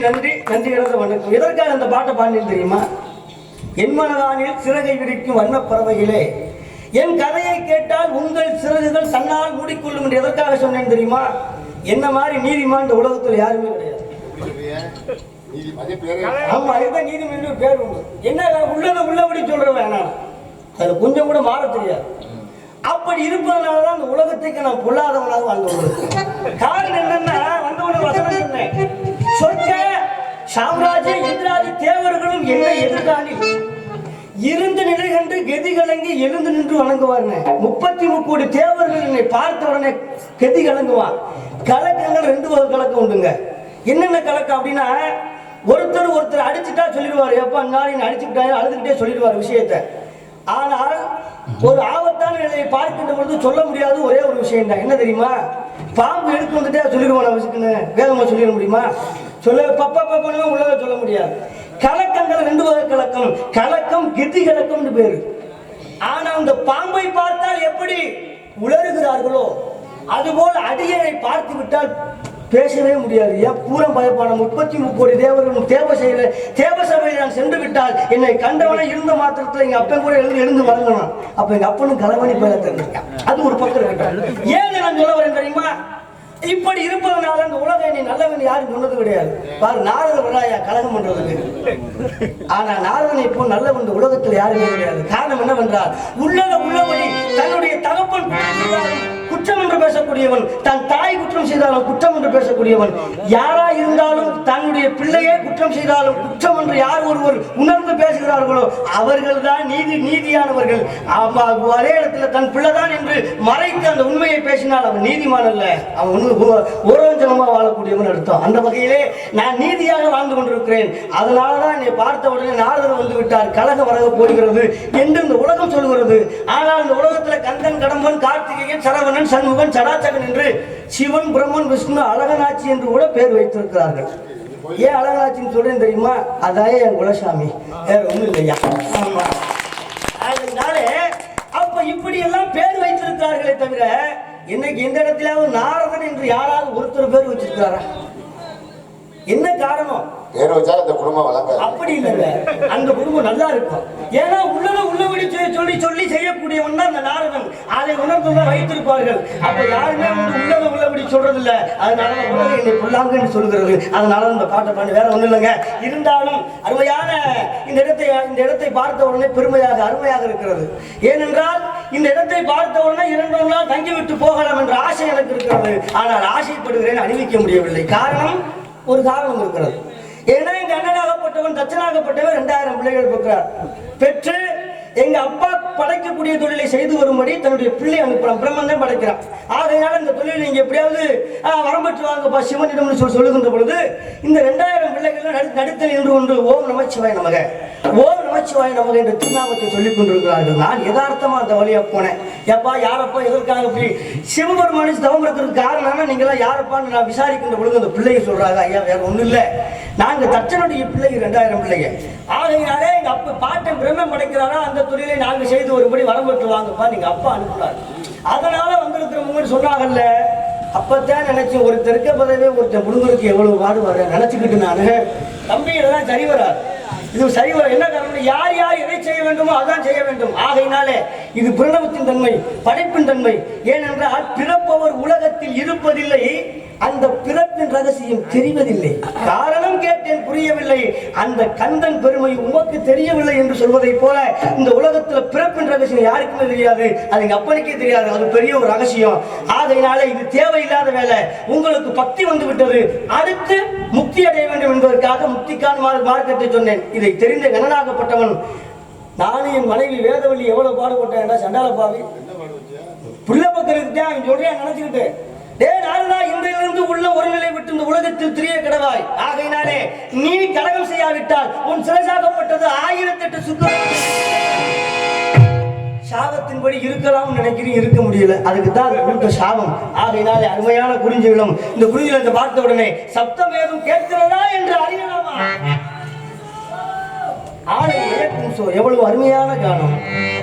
நன்றி நன்றி இழந்த வணக்கம். எதற்காக அந்த பாட்டை பாடினேன் தெரியுமா? என் மனதானில் சிறகை விரிக்கும் வண்ணப் பறவைகளே. என் கதையை கேட்டால் உங்கள் சிறகுகள் தன்னால் மூடிக்கொள்ளும் என்று எதற்காக சொன்னேன் தெரியுமா? என்ன மாதிரி நீதிமான் இந்த உலகத்தில் யாருமே கிடையாது. நீதி ஆமா இதுதான் நீதிமன்றம் பேர் உண்டு. என்ன உள்ளதை உள்ளபடி சொல்றவன் நான். அதுல கொஞ்சம் கூட மாற தெரியாது. அப்படி இருப்பதனால தான் அந்த உலகத்துக்கு நான் பொல்லாதவனாக வாழ்ந்து காரணம் என்னன்னா சாம்ராஜ்ய இந்திராதி தேவர்களும் என்னை எதிர்காலில் இருந்த நிலை கண்டு கெதி கலங்கி எழுந்து நின்று வணங்குவார்னு முப்பத்தி முப்பது தேவர்கள் என்னை பார்த்த உடனே கெதி கலங்குவான் கலக்கங்கள் ரெண்டு வகை கலக்கம் உண்டுங்க. என்னென்ன கலக்கம் அப்படின்னா ஒருத்தர் ஒருத்தர் அடிச்சுட்டா சொல்லிடுவார். எப்ப நாளின் அடிச்சுட்டாங்க அழுதுகிட்டே சொல்லிடுவார் விஷயத்த. ஆனால் ஒரு ஆபத்தான நிலையை பார்க்கின்ற பொழுது சொல்ல முடியாத ஒரே ஒரு விஷயம் தான் என்ன தெரியுமா? பாம்பு எடுத்து வந்துட்டே சொல்லிடுவோம் அவசியக்குன்னு வேகமா சொல்லிட முடியுமா? சொல்ல பப்பா பப்பனவே உள்ளத சொல்ல முடியாது. கலக்கங்கள் ரெண்டு வகை கலக்கம். கலக்கம் கிதி கலக்கம்னு பேரு. ஆனா அந்த பாம்பை பார்த்தால் எப்படி உளறுகிறார்களோ அதுபோல் அடியனை பார்த்து விட்டால் பேசவே முடியாது. ஏன்? பூரம் பயப்பாடம் முப்பத்தி முக்கோடி தேவர்களும் தேவ செய்யல தேவ சபையில் நான் சென்று விட்டால் என்னை கண்டவனை இருந்த மாத்திரத்தில் எங்க அப்பன் கூட எழுந்து எழுந்து வழங்கணும் அப்ப எங்க அப்பனும் கலவணி பேர தெரிஞ்சிருக்கான் அது ஒரு பக்கம் ஏன் நான் சொல்ல வரேன் தெரியுமா? இப்படி இருப்பதனால அந்த உலக நீ நல்லவன் யாரும் சொன்னது கிடையாது. பாரு நாரத வராயா கலகம் பண்றதுக்கு ஆனா நாரதனை இப்போ நல்லவன் இந்த உலகத்தில் யாருமே கிடையாது. காரணம் என்னவென்றால் உள்ளத உள்ளபடி தன்னுடைய தகப்பன் குற்றம் குற்றம் என்று பேசக்கூடியவன் தன் தாய் குற்றம் செய்தாலும் குற்றம் என்று பேசக்கூடியவன் யாரா இருந்தாலும் தன்னுடைய பிள்ளையே குற்றம் செய்தாலும் குற்றம் என்று யார் ஒருவர் உணர்ந்து பேசுகிறார்களோ அவர்கள் தான் நீதி நீதியானவர்கள். அதே இடத்துல தன் பிள்ளைதான் என்று மறைத்து அந்த உண்மையை பேசினால் அவன் நீதிமான் அல்ல. அவன் ஒன்று வாழக்கூடியவன் அர்த்தம். அந்த வகையிலே நான் நீதியாக வாழ்ந்து கொண்டிருக்கிறேன். அதனால தான் என்னை பார்த்த உடனே நாரதர் வந்து விட்டார். கலக வரக போடுகிறது என்று இந்த உலகம் சொல்கிறது ஆனால் இந்த உலகத்துல கந்தன் கடம்பன் கார்த்திகேயன் சரவணன் சண்முகன் சடாச்சகன் என்று சிவன் பிரம்மன் விஷ்ணு அழகனாட்சி என்று கூட பேர் வைத்திருக்கிறார்கள். ஏன் அழகனாட்சின்னு சொல்றேன் தெரியுமா? அதான் என் குலசாமி. வேற ஒண்ணும் இல்லையா? ஆமா. அதனாலே அப்ப இப்படி எல்லாம் பேர் வைத்திருக்கிறார்களே தவிர இன்னைக்கு எந்த இடத்திலாவது நாரதன் என்று யாராவது ஒருத்தர் பேர் வச்சிருக்காரா என்ன காரணம்? பேர் வச்சா குடும்பம் அப்படி இல்லைங்க. அந்த குடும்பம் நல்லா இருக்கும். ஏன்னா உள்ளத உள்ளபடி சொல்லி- சொல்லி சொல்லி செய்யக்கூடியவன் தான் அந்த நாரதன். அதை உணர்ந்து வைத்திருப்பார்கள். அப்ப யாருமே வந்து உள்ளத உள்ளபடி சொல்றது இல்ல அதனால தான் உலகம் என்னை புல்லாங்கன்னு சொல்கிறது அதனால தான் இந்த பாட்டை பண்ணி வேற ஒண்ணும் இல்லைங்க. இருந்தாலும் அருமையான இந்த இடத்தை இந்த இடத்தை பார்த்த உடனே பெருமையாக அருமையாக இருக்கிறது. ஏனென்றால் இந்த இடத்தை பார்த்த உடனே இரண்டு நாள் தங்கிவிட்டு போகலாம் என்ற ஆசை எனக்கு இருக்கிறது. ஆனால் ஆசைப்படுகிறேன் அணிவிக்க முடியவில்லை. காரணம் ஒரு காரணம் இருக்கிறது. ஏன்னா எங்க அண்ணனாகப்பட்டவன் தச்சனாகப்பட்டவன் ரெண்டாயிரம் பிள்ளைகள் பெற்றார் பெற்று எங்க அப்பா படைக்கக்கூடிய தொழிலை செய்து வரும்படி தன்னுடைய பிள்ளை அனுப்புறான். பிரம்மன் தான் படைக்கிறான். ஆகையால இந்த தொழில் நீங்க எப்படியாவது வரம்பற்று வாங்கப்பா சிவனிடம் சொல்லி சொல்லுகின்ற பொழுது இந்த ரெண்டாயிரம் பிள்ளைகள் நடுத்தல் என்று ஒன்று ஓம் நமச்சிவாய் நமக. ஓம் நமச்சிவாய் நமக என்று திருநாமத்தை சொல்லிக் கொண்டிருக்கிறார்கள். நான் யதார்த்தமா அந்த வழியா போனேன். எப்பா யாரப்பா எதற்காக இப்படி சிவபெருமானி தவம் இருக்கிறதுக்கு காரணம் நீங்க யாரப்பான்னு நான் விசாரிக்கின்ற பொழுது அந்த பிள்ளைங்க சொல்றாங்க ஐயா வேற ஒண்ணும் இல்லை. நாங்க தச்சனுடைய பிள்ளைங்க ரெண்டாயிரம் பிள்ளைங்க. ஆகையினாலே எங்க அப்பா பாட்டன் பிரம்மம் படைக்கிறாரா? அந்த துறையிலே நாங்க செய்து ஒருபடி வரம் பெற்று வாங்கப்பா நீங்க அப்பா அனுப்புறாரு அதனால வந்திருக்கிறவங்க சொன்னாங்கல்ல அப்பத்தான் நினைச்சேன் ஒரு தெற்க பதவே ஒருத்தன் முருகருக்கு எவ்வளவு பாடு வர நினைச்சுக்கிட்டு நானு தம்பி இதெல்லாம் சரி வராது. இது சரி வர என்ன காரணம் யார் யார் எதை செய்ய வேண்டுமோ அதான் செய்ய வேண்டும். ஆகையினாலே இது பிரணவத்தின் தன்மை படைப்பின் தன்மை. ஏனென்றால் பிறப்பவர் உலகத்தில் இருப்பதில்லை அந்த பிறப்பின் ரகசியம் தெரிவதில்லை. காரணம் கேட்டேன் அந்த கந்தன் பெருமை உமக்கு தெரியவில்லை என்று சொல்வதைப் போல இந்த உலகத்துல பிறப்பின் ரகசியம் யாருக்குமே தெரியாது. அது எங்க அப்பனுக்கே தெரியாது. அது பெரிய ஒரு ரகசியம். ஆகையினால இது தேவையில்லாத வேலை. உங்களுக்கு பக்தி வந்து விட்டது. அடுத்து முக்தி அடைய வேண்டும் என்பதற்காக முக்திக்கான மார்க்கத்தை சொன்னேன். இதை தெரிந்த கணனாகப்பட்டவன் நானும் என் மனைவி வேதவள்ளி எவ்வளவு பாடுபட்டேன் சண்டால பாவி. புள்ள பக்கம் தான் அவன் சொல்றேன் நினைச்சுக்கிட்டு டே நாரதா இன்றையிலிருந்து உள்ள ஒரு நிலை விட்டு இந்த உலகத்தில் திரிய கிடவாய். ஆகையினாலே நீ இல்லாவிட்டால் உன் சிலசாகப்பட்டது ஆயிரத்தி எட்டு சுத்தம் சாபத்தின்படி இருக்கலாம் நினைக்கிறேன் இருக்க முடியல. அதுக்கு தான் கொடுத்த சாபம். ஆகையினாலே அருமையான குறிஞ்சிகளும் இந்த குறிஞ்சிகளை பார்த்த உடனே சப்தம் ஏதும் கேட்கிறதா என்று அறியலாமா? ஆலை எவ்வளவு அருமையான காலம்.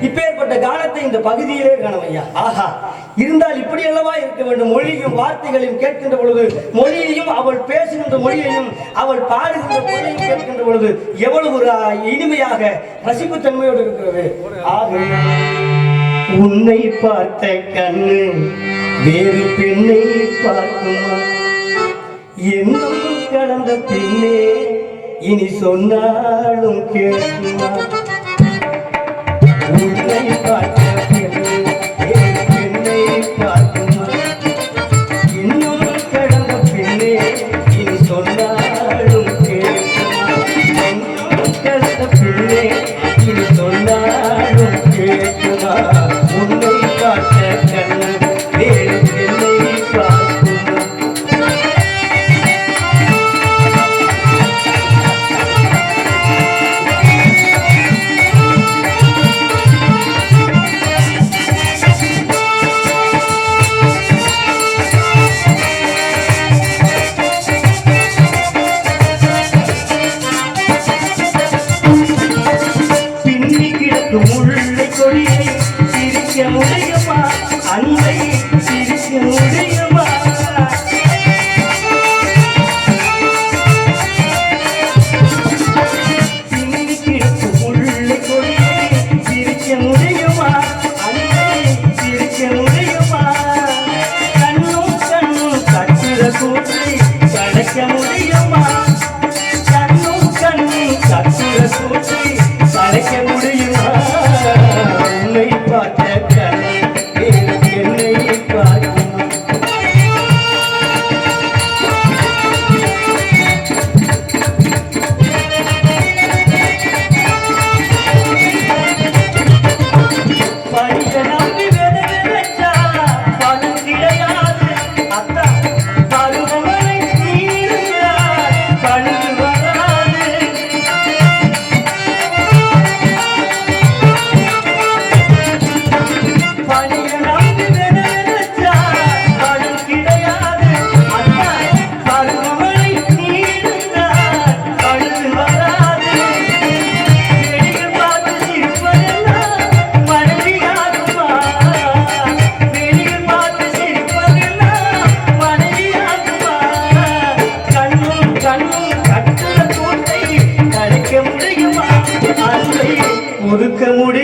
இப்பேற்பட்ட இப்பேற்பட்ட கானத்தை இந்த பகுதியிலே காணும் ஐயா. ஆஹா. இருந்தால் இப்படி அல்லவா இருக்க வேண்டும்? மொழியும் வார்த்தைகளையும் கேட்கின்ற பொழுது மொழியையும் அவள் பேசுகின்ற மொழியையும் அவள் பாடுகின்ற மொழியையும் கேட்கின்ற பொழுது எவ்வளவு ஒரு இனிமையாக ரசிப்பு தன்மையோடு இருக்கிறது. ஆக உன்னை பார்த்த கண்ணு வேறு பெண்ணை பார்க்குமா? என்னும் கடந்த பின்னே இனி சொன்னாலும் கேட்குமா? உன்னை பார்த்த பெண்ணே கொடுக்க முடியும்